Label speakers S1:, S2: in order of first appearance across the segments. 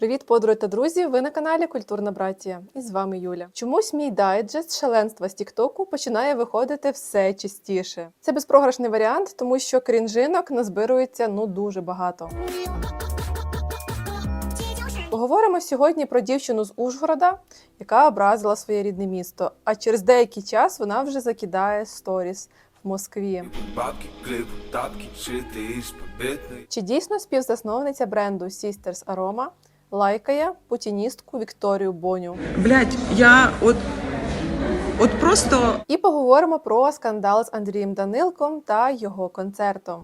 S1: Привіт, подруги та друзі! Ви на каналі Культурна Братія. І з вами Юля. Чомусь мій дайджест шаленства з Тіктоку починає виходити все частіше. Це безпрограшний варіант, тому що крінжинок назбирується ну дуже багато. Поговоримо сьогодні про дівчину з Ужгорода, яка образила своє рідне місто. А через деякий час вона вже закидає сторіс в Москві.
S2: Бабки, клип, тапки, шити.
S1: Чи дійсно співзасновниця бренду Sisters Aroma лайкає путіністку Вікторію Боню?
S3: Блять, я от, от просто
S1: І поговоримо про скандал з Андрієм Данилком та його концертом.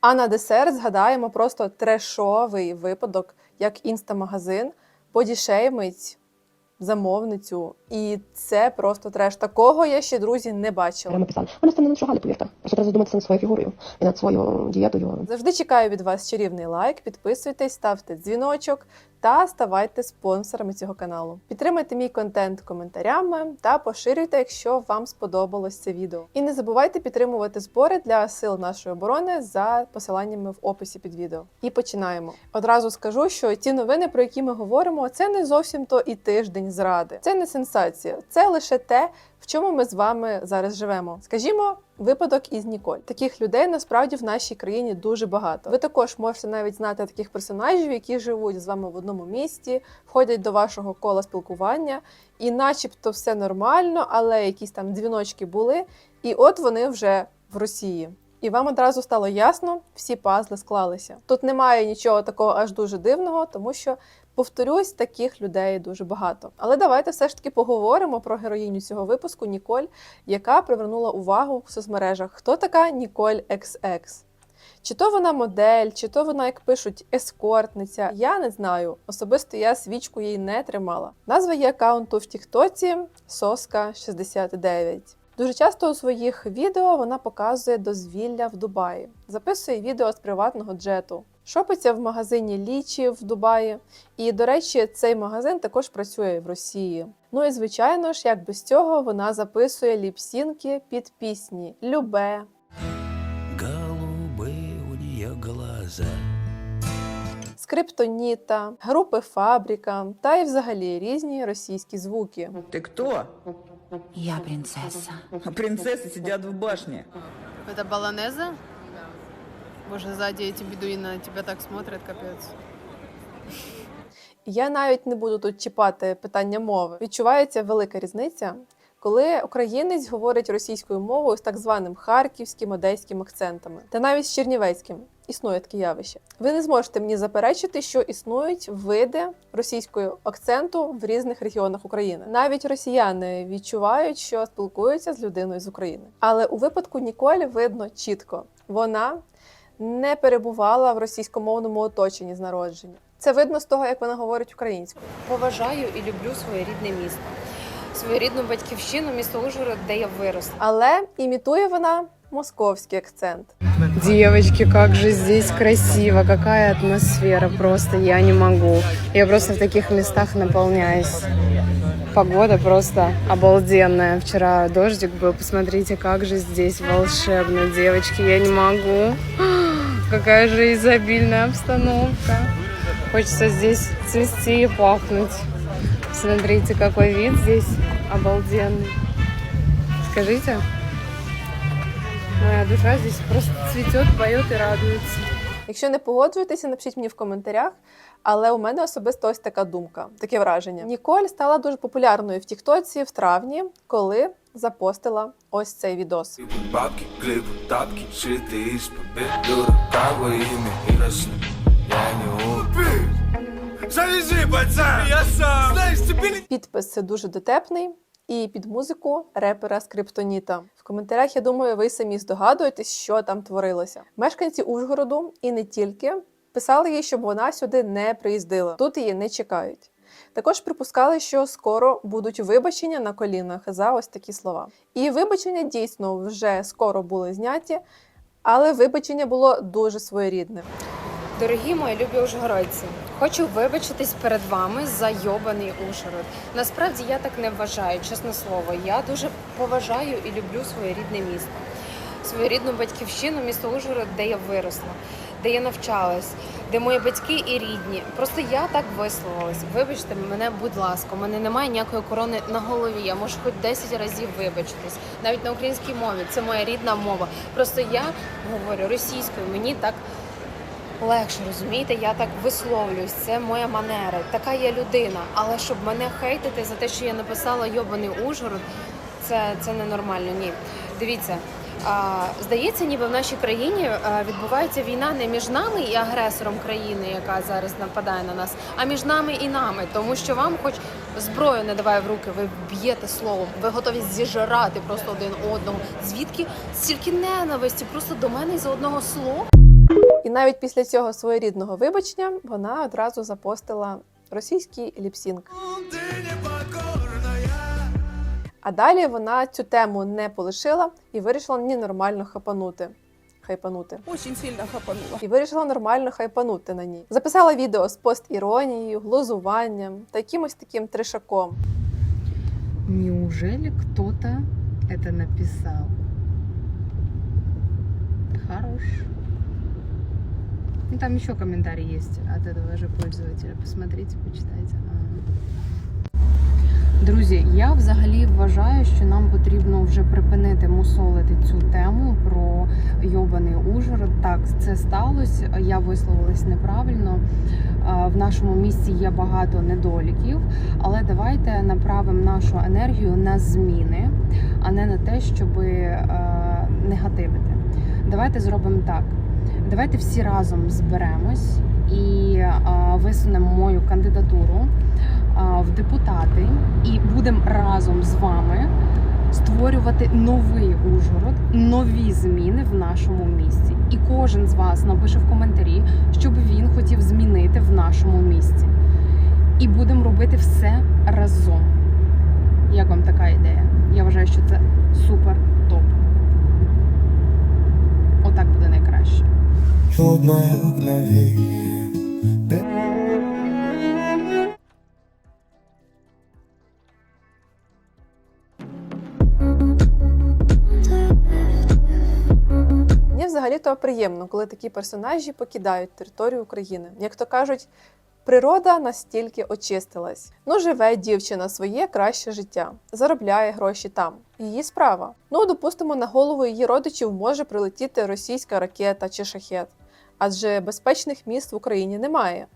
S1: А на десерт згадаємо просто трешовий випадок, як інстамагазин подішеймить замовницю. І це просто треш. Такого я ще друзі не бачила.
S4: Прямо писали. Вона стане не нашугали, повірте. Просто треба задуматися над своєю фігурою і над своєю дієтою.
S1: Завжди чекаю від вас чарівний лайк, підписуйтесь, ставте дзвіночок та ставайте спонсорами цього каналу. Підтримайте мій контент коментарями та поширюйте, якщо вам сподобалось це відео. І не забувайте підтримувати збори для сил нашої оборони за посиланнями в описі під відео. І починаємо. Одразу скажу, що ті новини, про які ми говоримо, це не зовсім то і тиждень зради. Це не сенсація, це лише те, в чому ми з вами зараз живемо. Скажімо, випадок із Ніколь. Таких людей насправді в нашій країні дуже багато. Ви також можете навіть знати таких персонажів, які живуть з вами в одному місті, входять до вашого кола спілкування, і, начебто, все нормально, але якісь там дзвіночки були, і от вони вже в Росії. І вам одразу стало ясно, всі пазли склалися. Тут немає нічого такого аж дуже дивного, тому що Повторюсь, таких людей дуже багато. Але давайте все ж таки поговоримо про героїню цього випуску Ніколь, яка привернула увагу в соцмережах. Хто така Ніколь XX? Чи то вона модель, чи то вона, як пишуть, ескортниця. Я не знаю. Особисто я свічку їй не тримала. Назва її аккаунту в Тіктоці Соска 69. Дуже часто у своїх відео вона показує дозвілля в Дубаї, записує відео з приватного джету. Шопиться в магазині Лічі в Дубаї. І, до речі, цей магазин також працює в Росії. Ну і звичайно ж, як без цього, вона записує ліпсінки під пісні Любе,
S5: Голубые у нее глаза.
S1: Скриптоніта, групи Фабрика та й взагалі різні російські звуки.
S3: ты кто?
S6: Я принцесса.
S3: А принцессы сидят в башне.
S7: Это баланеза? Боже, сзади эти бедуины на тебя так смотрят, капец.
S1: Я навіть не буду тут чіпати питання мови. Відчувається велика різниця, коли українець говорить російською мовою з так званим харківським, одеським акцентами, та навіть з чернівецьким. Існує таке явище. Ви не зможете мені заперечити, що існують види російського акценту в різних регіонах України. Навіть росіяни відчувають, що спілкуються з людиною з України. Але у випадку Ніколь видно чітко, вона не перебувала в російськомовному оточенні з народження. Це видно з того, як вона говорить українською.
S8: поважаю і люблю своє рідне місто, свою рідну батьківщину, місто Ужгород, де я виросла.
S1: Але імітує вона московський акцент.
S7: Девочки, как же здесь красиво, какая атмосфера, просто я не могу. Я просто в таких местах наполняюсь. Погода просто обалденная. Вчера дождик был, посмотрите, как же здесь волшебно, девочки, я не могу. Какая же изобильная обстановка. Хочется здесь цвести и пахнуть. Смотрите, какой вид здесь обалденный. Скажите, моя душа здесь просто цветет, поет и радуется.
S1: Якщо не погоджуєтеся, напишіть мені в коментарях. Але у мене особисто ось така думка, таке враження. Ніколь стала дуже популярною в Тіктоці в травні, коли запостила ось цей відос.
S2: Бабки, клип, тапки, шити із побитної. Роковое имя и росли. Я не пацан! Я сам!
S1: Підпис дуже дотепний. І під музику репера Скриптоніта. Коментарях, я думаю, ви самі здогадуєтесь, що там творилося. Мешканці Ужгороду і не тільки писали їй, щоб вона сюди не приїздила. Тут її не чекають. Також припускали, що скоро будуть вибачення на колінах за ось такі слова. І вибачення дійсно вже скоро були зняті, але вибачення було дуже своєрідне.
S8: Дорогі мої любі ужгородці, хочу вибачитись перед вами за йобаний Ужгород. Насправді я так не вважаю, чесне слово. Я дуже поважаю і люблю своє рідне місто, свою рідну батьківщину, місто Ужгород, де я виросла, де я навчалась, де мої батьки і рідні. Просто я так висловилась. Вибачте мене, будь ласка, у мене немає ніякої корони на голові. Я можу хоч 10 разів вибачитись, навіть на українській мові. Це моя рідна мова. Просто я говорю російською, мені так. Легше розумієте, я так висловлююсь, це моя манера. Така я людина. Але щоб мене хейтити за те, що я написала йобаний Ужгород, це, це ненормально. Ні. Дивіться, здається, ніби в нашій країні відбувається війна не між нами і агресором країни, яка зараз нападає на нас, а між нами і нами, тому що вам, хоч зброю не давай в руки, ви б'єте словом, ви готові зіжирати просто один одного. Звідки стільки ненависті просто до мене із одного слова?
S1: Навіть після цього своєрідного вибачення вона одразу запостила російський ліпсінг. А далі вона цю тему не полишила і вирішила ні нормально хапанути. Хайпанути.
S3: Очень сильно хапанула.
S1: І вирішила нормально хайпанути на ній. Записала відео з пост-іронією, глузуванням та якимось таким тришаком.
S7: Неужели кто-то это написал? Хорош. Ну, там еще комментарий есть от этого же пользователя. Посмотрите, почитайте. Друзі, я взагалі вважаю, що нам потрібно вже припинити мусолити цю тему про йобаний Ужгород. Так, це сталося. Я висловилась неправильно. В нашому місті є багато недоліків, але давайте направимо нашу енергію на зміни, а не на те, щоб негативити. Давайте зробимо так. Давайте всі разом зберемось і висунемо мою кандидатуру в депутати і будемо разом з вами створювати новий Ужгород, нові зміни в нашому місті. І кожен з вас напише в коментарі, що би він хотів змінити в нашому місті. І будемо робити все разом. Як вам така ідея? Я вважаю, що це супер топ.
S2: Чудное мгновение
S1: Мені взагалі-то приємно, коли такі персонажі покидають територію України. Як то кажуть, природа настільки очистилась. Ну, живе дівчина своє краще життя, заробляє гроші там. Її справа. Ну, допустимо, на голову її родичів може прилетіти російська ракета чи шахет, адже безпечних міст в Україні немає.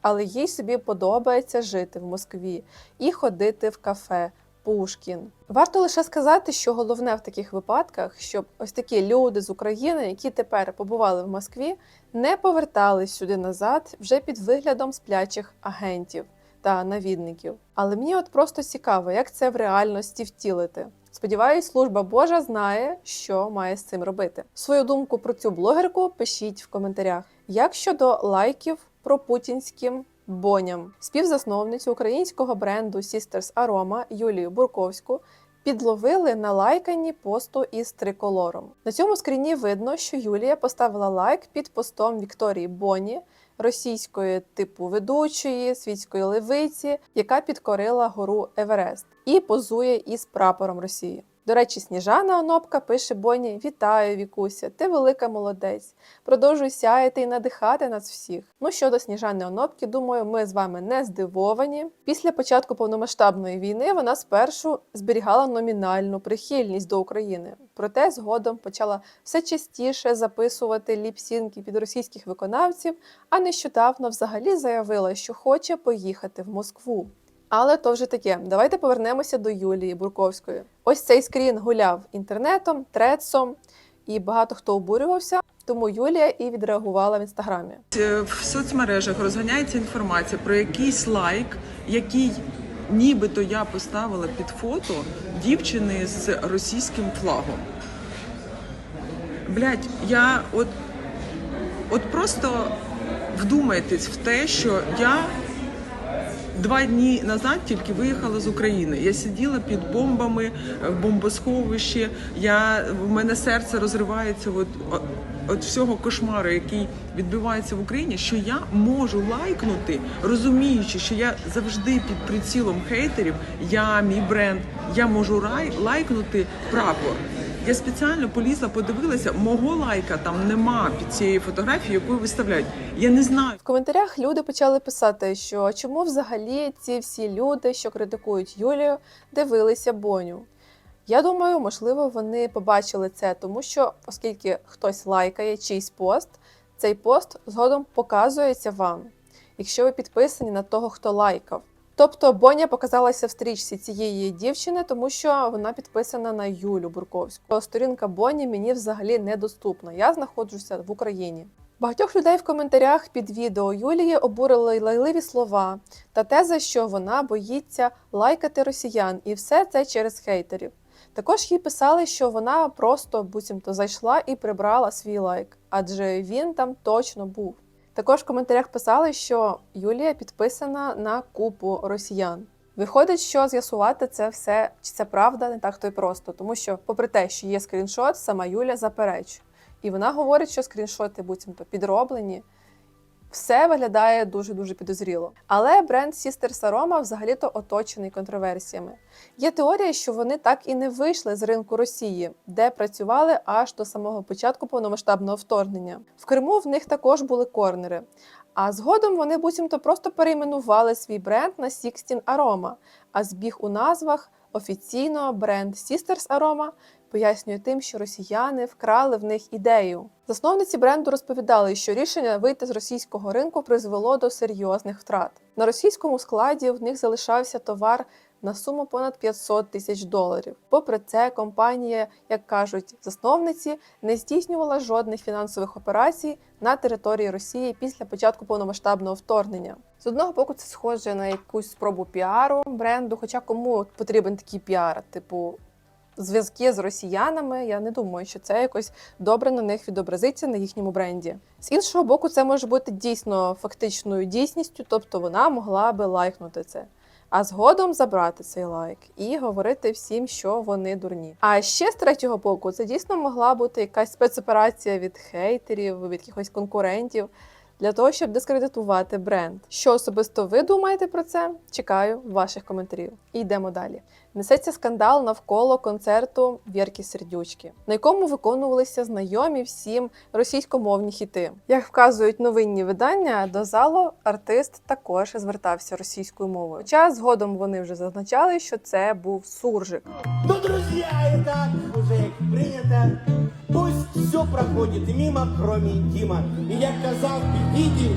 S1: Але їй собі подобається жити в Москві і ходити в кафе. Пушкін. Варто лише сказати, що головне в таких випадках, щоб ось такі люди з України, які тепер побували в Москві, не повертались сюди назад вже під виглядом сплячих агентів та навідників. Але мені от просто цікаво, як це в реальності втілити. Сподіваюсь, служба Божа знає, що має з цим робити. Свою думку про цю блогерку пишіть в коментарях. Як щодо лайків про путінським Боням, співзасновницю українського бренду Sisters Aroma Юлію Бурковську підловили на лайканні посту із триколором. На цьому скріні видно, що Юлія поставила лайк під постом Вікторії Боні, російської типу ведучої, світської левиці, яка підкорила гору Еверест і позує із прапором Росії. До речі, Сніжана Онопка пише Боні: Вітаю, Вікуся! Ти велика молодець. Продовжуй сяяти і надихати нас всіх. Ну щодо Сніжани Онопки, думаю, ми з вами не здивовані. Після початку повномасштабної війни вона спершу зберігала номінальну прихильність до України, проте згодом почала все частіше записувати ліпсінки під російських виконавців, а нещодавно взагалі заявила, що хоче поїхати в Москву. Але то вже таке. Давайте повернемося до Юлії Бурковської. Ось цей скрін гуляв інтернетом, трецом, і багато хто обурювався. Тому Юлія і відреагувала в інстаграмі.
S3: Е, В соцмережах розганяється інформація про якийсь лайк, який нібито я поставила під фото дівчини з російським флагом. Блять, я от, от просто вдумайтесь в те, що я два дні назад тільки виїхала з України. Я сиділа під бомбами в бомбосховищі. Я в мене серце розривається от, от, всього кошмару, який відбувається в Україні. Що я можу лайкнути, розуміючи, що я завжди під прицілом хейтерів. Я мій бренд. Я можу рай, лайкнути прапор. Я спеціально полізла, подивилася, мого лайка там нема під цією фотографією, яку виставляють. Я не знаю.
S1: В коментарях люди почали писати, що чому взагалі ці всі люди, що критикують Юлію, дивилися Боню. Я думаю, можливо, вони побачили це, тому що, оскільки хтось лайкає чийсь пост, цей пост згодом показується вам, якщо ви підписані на того, хто лайкав. Тобто Боня показалася в стрічці цієї дівчини, тому що вона підписана на Юлю Бурковську. Сторінка Боні мені взагалі недоступна. Я знаходжуся в Україні. Багатьох людей в коментарях під відео Юлії обурили лайливі слова та теза, що вона боїться лайкати росіян, і все це через хейтерів. Також їй писали, що вона просто буцімто зайшла і прибрала свій лайк, адже він там точно був. Також в коментарях писали, що Юлія підписана на купу росіян. Виходить, що з'ясувати це все, чи це правда, не так то й просто, тому що, попри те, що є скріншот, сама Юля заперечує. І вона говорить, що скріншоти буцімто підроблені. Все виглядає дуже дуже підозріло. Але бренд Sisters Aroma взагалі-то оточений контроверсіями. Є теорія, що вони так і не вийшли з ринку Росії, де працювали аж до самого початку повномасштабного вторгнення. В Криму в них також були корнери. А згодом вони буцімто просто перейменували свій бренд на Sixteen Aroma, а збіг у назвах офіційно бренд Sisters Aroma пояснює тим, що росіяни вкрали в них ідею. Засновниці бренду розповідали, що рішення вийти з російського ринку призвело до серйозних втрат. На російському складі в них залишався товар на суму понад 500 тисяч доларів. Попри це, компанія, як кажуть засновниці, не здійснювала жодних фінансових операцій на території Росії після початку повномасштабного вторгнення. З одного боку, це схоже на якусь спробу піару бренду, хоча кому потрібен такий піар, типу. Зв'язки з росіянами, я не думаю, що це якось добре на них відобразиться на їхньому бренді. З іншого боку, це може бути дійсно фактичною дійсністю, тобто вона могла би лайкнути це, а згодом забрати цей лайк і говорити всім, що вони дурні. А ще з третього боку, це дійсно могла бути якась спецоперація від хейтерів, від якихось конкурентів. Для того щоб дискредитувати бренд. Що особисто ви думаєте про це? Чекаю ваших коментарів. І йдемо далі. Несеться скандал навколо концерту Вірки Сердючки, на якому виконувалися знайомі всім російськомовні хіти. Як вказують новинні видання, до залу артист також звертався російською мовою. Хоча згодом вони вже зазначали, що це був суржик.
S9: Ну, друзья, и так принято, пусть все проходит мимо, кроме интима. И я казав виде,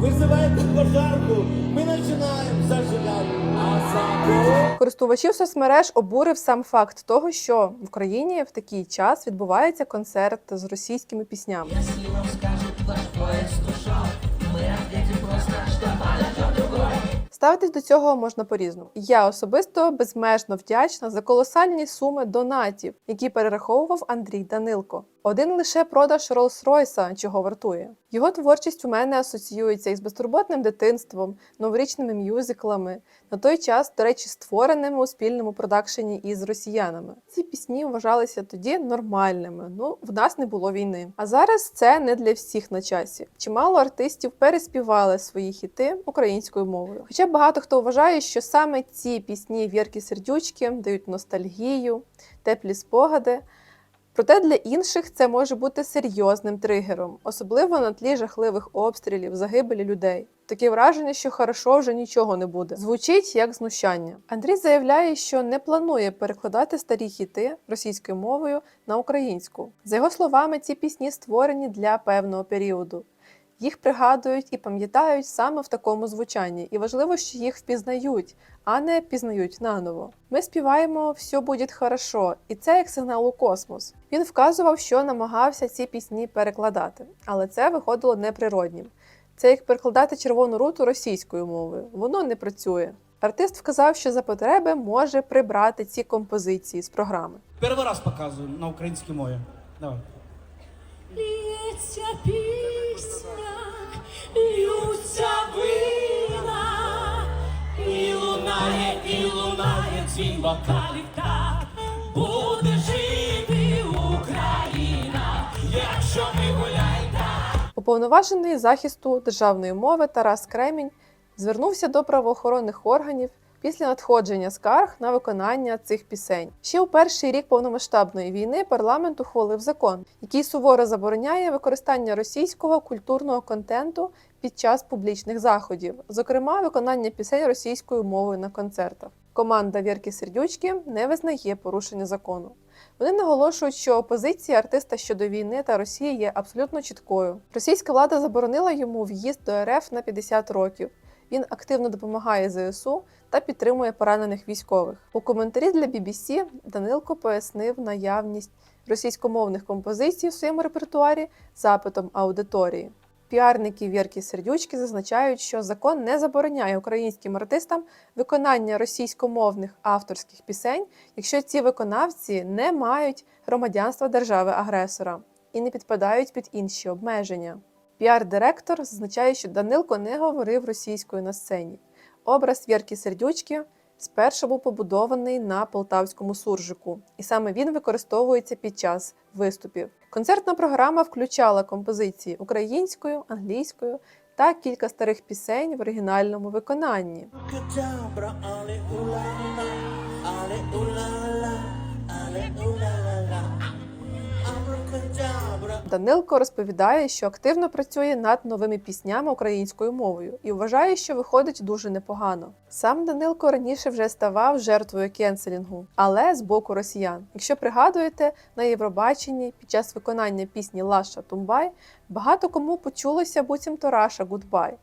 S9: вызывает пожарку, мы начинаем зажигать осаду.
S1: Користувачів соцмереж обурив сам факт того, що в Україні в такий час відбувається концерт з російськими піснями. Ставитись до цього можна по-різному. Я особисто безмежно вдячна за колосальні суми донатів, які перераховував Андрій Данилко. Один лише продаж Роллс-Ройса чого вартує. Його творчість у мене асоціюється із безтурботним дитинством, новорічними мюзиклами, на той час, до речі, створеними у спільному продакшені із росіянами. Ці пісні вважалися тоді нормальними. Ну, в нас не було війни. А зараз це не для всіх на часі. Чимало артистів переспівали свої хіти українською мовою. Хоча багато хто вважає, що саме ці пісні Вірки Сердючки дають ностальгію, теплі спогади. Проте для інших це може бути серйозним тригером, особливо на тлі жахливих обстрілів, загибелі людей. Таке враження, що хорошо вже нічого не буде. Звучить як знущання. Андрій заявляє, що не планує перекладати старі хіти російською мовою на українську. За його словами, ці пісні створені для певного періоду. Їх пригадують і пам'ятають саме в такому звучанні, і важливо, що їх впізнають, а не пізнають наново. Ми співаємо «Все буде хорошо», і це як сигнал у космос. Він вказував, що намагався ці пісні перекладати, але це виходило неприроднім. Це як перекладати червону руту російською мовою. Воно не працює. Артист вказав, що за потреби може прибрати ці композиції з програми.
S10: Перший раз показую на українській мові. Давай.
S11: Лється пісня, льються вина, і лунає, і лунає дзвін буде Україна, якщо ми гуляй.
S1: Уповноважений захисту державної мови Тарас Кремінь звернувся до правоохоронних органів після надходження скарг на виконання цих пісень. Ще у перший рік повномасштабної війни парламент ухвалив закон, який суворо забороняє використання російського культурного контенту під час публічних заходів, зокрема виконання пісень російською мовою на концертах. Команда Вірки Сердючки не визнає порушення закону. Вони наголошують, що позиція артиста щодо війни та Росії є абсолютно чіткою. Російська влада заборонила йому в'їзд до РФ на 50 років. Він активно допомагає ЗСУ та підтримує поранених військових. У коментарі для BBC Данилко пояснив наявність російськомовних композицій в своєму репертуарі запитом аудиторії. Піарники Вірки Сердючки зазначають, що закон не забороняє українським артистам виконання російськомовних авторських пісень, якщо ці виконавці не мають громадянства держави-агресора і не підпадають під інші обмеження. Піар-директор зазначає, що Данилко не говорив російською на сцені. Образ Вірки Сердючки спершу був побудований на полтавському суржику, і саме він використовується під час виступів. Концертна програма включала композиції українською, англійською та кілька старих пісень в оригінальному виконанні.
S9: Але але
S1: Данилко розповідає, що активно працює над новими піснями українською мовою і вважає, що виходить дуже непогано. Сам Данилко раніше вже ставав жертвою кенселінгу, але з боку росіян. Якщо пригадуєте, на Євробаченні під час виконання пісні Лаша Тумбай багато кому почулося буцімто Раша Гудбай.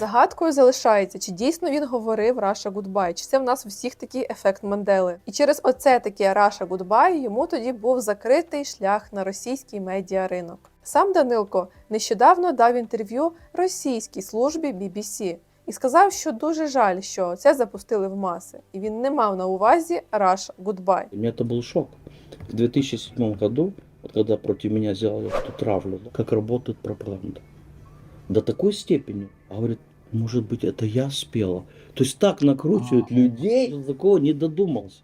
S1: Загадкою залишається, чи дійсно він говорив Раша Гудбай, чи це в нас у всіх такий ефект Мандели. І через оце таке Раша Гудбай йому тоді був закритий шлях на російський медіаринок. Сам Данилко нещодавно дав інтерв'ю російській службі BBC і сказав, що дуже жаль, що це запустили в маси, і він не мав на увазі Раша Гудбай.
S12: Для меня это был шок. В 2007 году, вот когда против меня сделали эту травлю, да, как работает пропаганда. До такой степени, а говорит, может быть, это я спела. То есть так накручивают людей, до такого не додумался.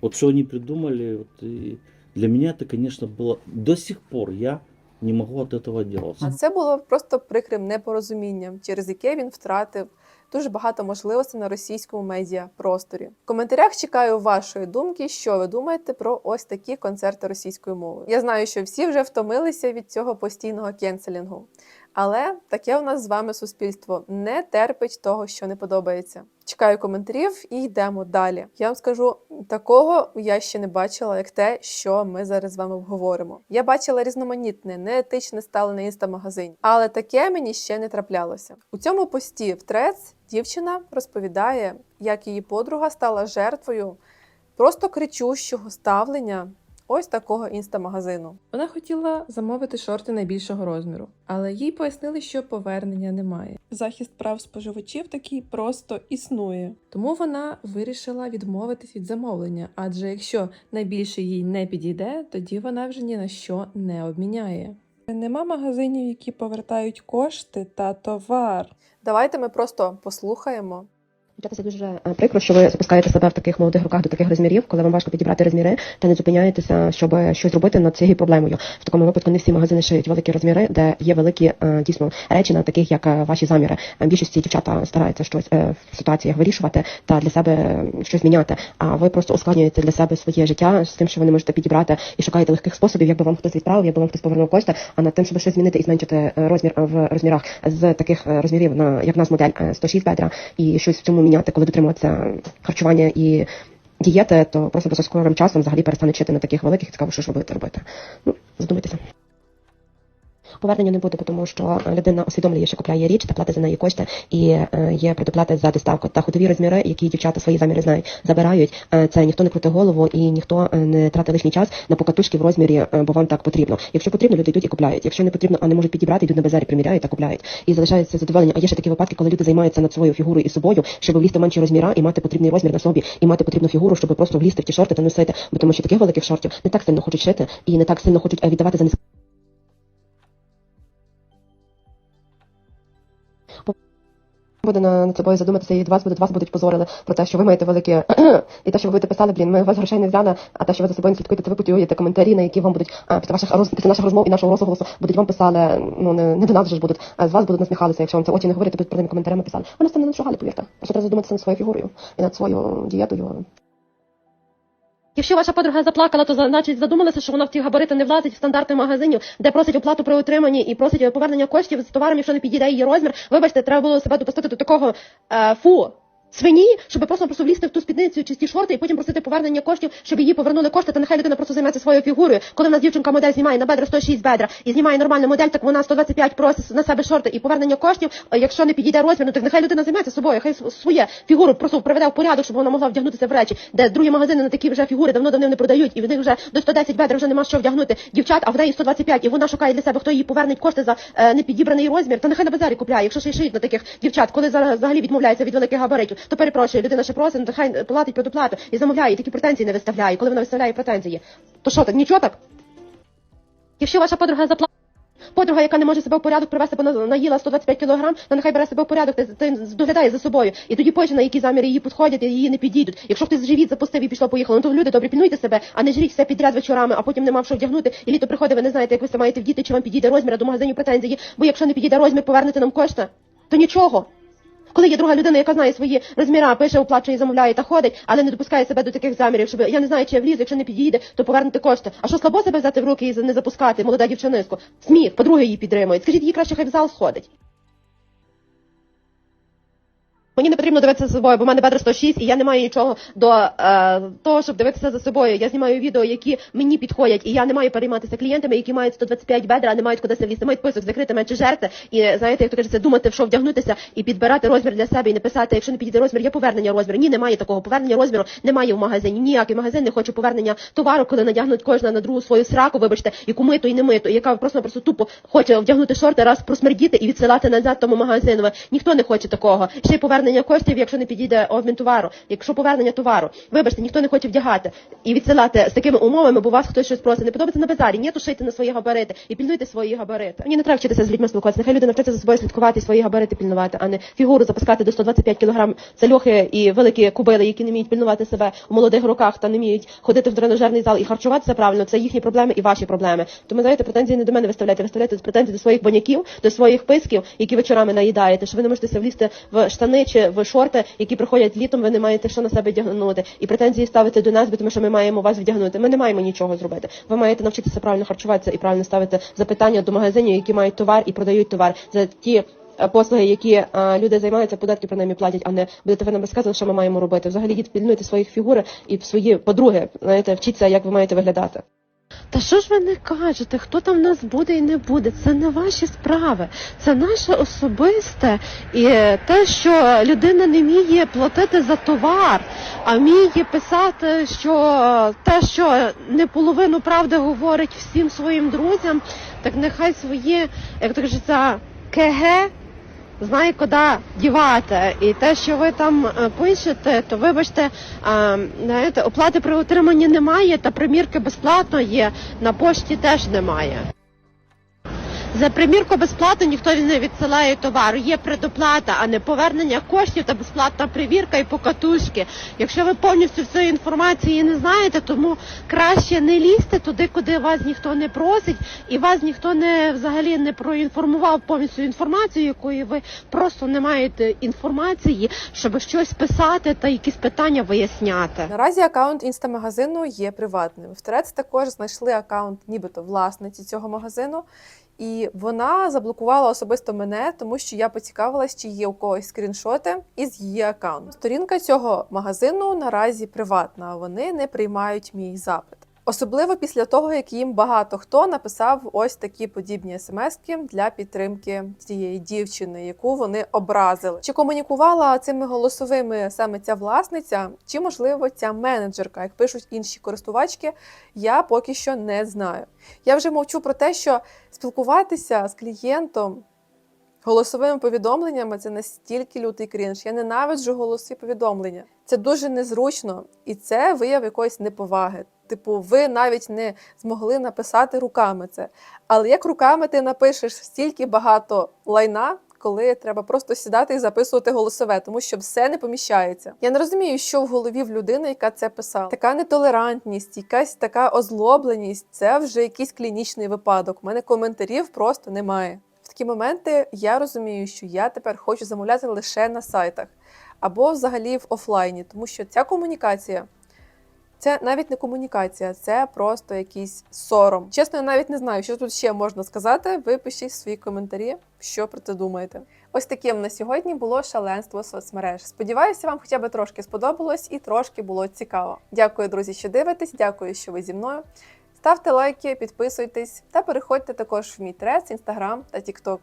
S12: Вот что они придумали, вот, и для меня это, конечно, было до сих пор я не могу от этого отделаться.
S1: А це було просто прикрим непорозумінням, через яке він втратив дуже багато можливостей на російському медіа просторі. В коментарях чекаю вашої думки, що ви думаєте про ось такі концерти російською мовою. Я знаю, що всі вже втомилися від цього постійного кенселінгу. Але таке у нас з вами суспільство не терпить того, що не подобається. Чекаю коментарів і йдемо далі. Я вам скажу, такого я ще не бачила, як те, що ми зараз з вами обговоримо. Я бачила різноманітне, неетичне ставлення на інстамагазині, але таке мені ще не траплялося. У цьому пості в трец дівчина розповідає, як її подруга стала жертвою просто кричущого ставлення ось такого інстамагазину. Вона хотіла замовити шорти найбільшого розміру, але їй пояснили, що повернення немає. Захист прав споживачів такий просто існує. Тому вона вирішила відмовитись від замовлення, адже якщо найбільше їй не підійде, тоді вона вже ні на що не обміняє. Нема магазинів, які повертають кошти та товар. Давайте ми просто послухаємо.
S4: Це дуже е, прикро, що ви запускаєте себе в таких молодих руках до таких розмірів, коли вам важко підібрати розміри, та не зупиняєтеся, щоб щось робити над цією проблемою. В такому випадку не всі магазини шиють великі розміри, де є великі е, дійсно речі на таких, як е, ваші заміри. Більшості дівчата стараються щось в ситуаціях вирішувати та для себе щось міняти. А ви просто ускладнюєте для себе своє життя з тим, що ви не можете підібрати і шукаєте легких способів, як би вам хтось відправив, як би вам хтось повернув кошти, а над тим, щоб щось змінити і зменшити розмір в розмірах з таких розмірів на як в нас модель е, 106 бедра і щось в цьому міняти, коли дотримуватися харчування і дієти, то просто за скорим часом взагалі перестане чити на таких великих і цікаво, що ж будете робити. Ну, задумайтеся. Повернення не буде, тому що людина усвідомлює, що купляє річ та платить за неї кошти, і е, є предоплати за доставку. Та ходові розміри, які дівчата свої заміри знають, забирають. Е, це ніхто не крути голову і ніхто е, не тратить лишній час на покатушки в розмірі, бо вам так потрібно. Якщо потрібно, люди йдуть і купляють. Якщо не потрібно, а не можуть підібрати, йдуть на базарі, приміряють та купляють. І залишається задоволення. А є ще такі випадки, коли люди займаються над своєю фігурою і собою, щоб влізти менші розміра і мати потрібний розмір на собі, і мати потрібну фігуру, щоб просто влізти в ті шорти та носити. Бо тому що таких великих шортів не так сильно хочуть шити і не так сильно хочуть віддавати за низькі буде над собою задуматися, і вас будуть вас будуть позорили про те, що ви маєте великі і те, що ви будете писали, блін, ми вас грошей не взяли, а те, що ви за собою не слідкуєте, ви потюєте коментарі, на які вам будуть після ваших роз, після наших розмов і нашого розголосу будуть вам писали, ну не, не до нас же ж будуть, а з вас будуть насміхалися, якщо вам це очі не говорять, то будуть перед коментарями писали. Нас це не нашугали, повірте. Просто треба задуматися над своєю фігурою і над своєю дієтою. Якщо ваша подруга заплакала, то значить задумалася, що вона в ті габарити не влазить в стандарти магазинів, де просить оплату при отриманні і просить повернення коштів з товаром, якщо не підійде її розмір. Вибачте, треба було себе допустити до такого е, фу. Свині, щоб просто просто влізти в ту спідницю чи ті шорти і потім просити повернення коштів, щоб її повернули кошти, та нехай людина просто займається своєю фігурою. Коли в нас дівчинка модель знімає на бедра 106 бедра і знімає нормальну модель, так вона 125 просить на себе шорти і повернення коштів. Якщо не підійде розмір, ну так нехай людина займається собою, хай своє фігуру просто приведе в порядок, щоб вона могла вдягнутися в речі, де другі магазини на такі вже фігури давно давно не продають, і в них вже до 110 бедер вже нема що вдягнути дівчат, а в неї 125, і вона шукає для себе, хто їй повернеть кошти за е, непідібраний розмір. Та нехай на базарі купляє. Якщо ще й шиють на таких дівчат, коли зараз взагалі відмовляється від великих габаритів, то перепрошую, людина ще просить, ну, хай платить предоплату і замовляє, і такі претензії не виставляє. Коли вона виставляє претензії, то що так, нічого так? Якщо ваша подруга запла... Подруга, яка не може себе в порядок привести, бо на- наїла 125 кілограм, то нехай бере себе в порядок, ти, ти доглядає за собою. І тоді позже на які заміри її підходять, і її не підійдуть. Якщо хтось живіт запустив і пішло поїхало, ну то люди добре пільнуйте себе, а не жріть все підряд вечорами, а потім нема в що вдягнути. І літо приходить, ви не знаєте, як ви це маєте вдіти, чи вам підійде розмір, а до магазинів претензії. Бо якщо не підійде розмір, повернете нам кошти, то нічого. Коли є друга людина, яка знає свої розміри, пише, оплачує, замовляє та ходить, але не допускає себе до таких замірів, щоб я не знаю, чи я влізу, якщо не підійде, то повернути кошти. А що слабо себе взяти в руки і не запускати, молода дівчиниску? Сміх, подруги її підтримують. Скажіть, їй краще хай в зал сходить. Потрібно дивитися за собою, бо в мене бедра 106, і я не маю нічого до е, того, щоб дивитися за собою. Я знімаю відео, які мені підходять, і я не маю перейматися клієнтами, які мають 125 бедра, а не мають кудись влізти. Мають писок закрити, менше жерти. І знаєте, як то кажеться, думати, в що вдягнутися і підбирати розмір для себе і не писати, якщо не підійде розмір, є повернення розміру. Ні, немає такого. Повернення розміру немає в магазині. Ніякий магазин не хоче повернення товару, коли надягнуть кожна на другу свою сраку, вибачте, яку миту і не миту, і яка просто просто тупо хоче вдягнути шорти, раз просмердіти і відсилати назад тому магазину. Ніхто не хоче такого. Ще й повернення коштів, якщо не підійде обмін товару, якщо повернення товару, вибачте, ніхто не хоче вдягати і відсилати з такими умовами, бо вас хтось щось просить. Не подобається на базарі, ні, то шийте на свої габарити і пільнуйте свої габарити. Мені не треба вчитися з людьми спілкуватися. Нехай люди навчаться за собою слідкувати і свої габарити пільнувати, а не фігуру запускати до 125 кг. Це льохи і великі кубили, які не вміють пільнувати себе у молодих роках та не вміють ходити в тренажерний зал і харчуватися правильно. Це їхні проблеми і ваші проблеми. Тому знаєте, претензії не до мене виставляйте, виставляйте претензії до своїх баняків, до своїх писків, які вечорами наїдаєте. Що ви не можете влізти в штани чи в шорти, які приходять літом. Ви не маєте що на себе вдягнути. І претензії ставити до нас, бо тому що ми маємо вас вдягнути. Ми не маємо нічого зробити. Ви маєте навчитися правильно харчуватися і правильно ставити запитання до магазинів, які мають товар і продають товар за ті. е, Послуги, які е, люди займаються, податки про ними платять, а не будете ви нам розказувати, що ми маємо робити. Взагалі діти пільнуйте своїх фігури і свої подруги, знаєте, вчіться, як ви маєте виглядати. Та що ж ви не кажете, хто там в нас буде і не буде? Це не ваші справи, це наше особисте. І те, що людина не вміє платити за товар, а вміє писати, що те, що не половину правди говорить всім своїм друзям, так нехай своє, як то кажеться, КГ знає, куди дівати. І те, що ви там е, пишете, то вибачте, знаєте, оплати при отриманні немає, та примірки безплатно є, на пошті теж немає. За примірку безплатно ніхто не відсилає товару. Є предоплата, а не повернення коштів та безплатна примірка і покатушки. Якщо ви повністю всієї інформації не знаєте, тому краще не лізьте туди, куди вас ніхто не просить, і вас ніхто не взагалі не проінформував повністю інформацію, якої ви просто не маєте інформації, щоб щось писати та якісь питання виясняти.
S1: Наразі аккаунт інстамагазину є приватним. В Трец також знайшли аккаунт, нібито власниці цього магазину. І вона заблокувала особисто мене, тому що я поцікавилась, чи є у когось скріншоти із її аккаунту. Сторінка цього магазину наразі приватна, вони не приймають мій запит. Особливо після того, як їм багато хто написав ось такі подібні смски для підтримки цієї дівчини, яку вони образили. Чи комунікувала цими голосовими саме ця власниця, чи можливо ця менеджерка, як пишуть інші користувачки, я поки що не знаю. Я вже мовчу про те, що спілкуватися з клієнтом голосовими повідомленнями це настільки лютий крінж. Я ненавиджу голосові повідомлення. Це дуже незручно, і це вияв якоїсь неповаги. Типу, ви навіть не змогли написати руками це. Але як руками ти напишеш стільки багато лайна, коли треба просто сідати і записувати голосове, тому що все не поміщається. Я не розумію, що в голові в людини, яка це писала. Така нетолерантність, якась така озлобленість це вже якийсь клінічний випадок. У мене коментарів просто немає. В такі моменти я розумію, що я тепер хочу замовляти лише на сайтах або взагалі в офлайні, тому що ця комунікація. Це навіть не комунікація, це просто якийсь сором. Чесно, я навіть не знаю, що тут ще можна сказати. Ви пишіть свої коментарі, що про це думаєте. Ось таким на сьогодні було шаленство соцмереж. Сподіваюся, вам хоча б трошки сподобалось і трошки було цікаво. Дякую, друзі, що дивитесь. Дякую, що ви зі мною. Ставте лайки, підписуйтесь та переходьте також в мій трес, інстаграм та тікток.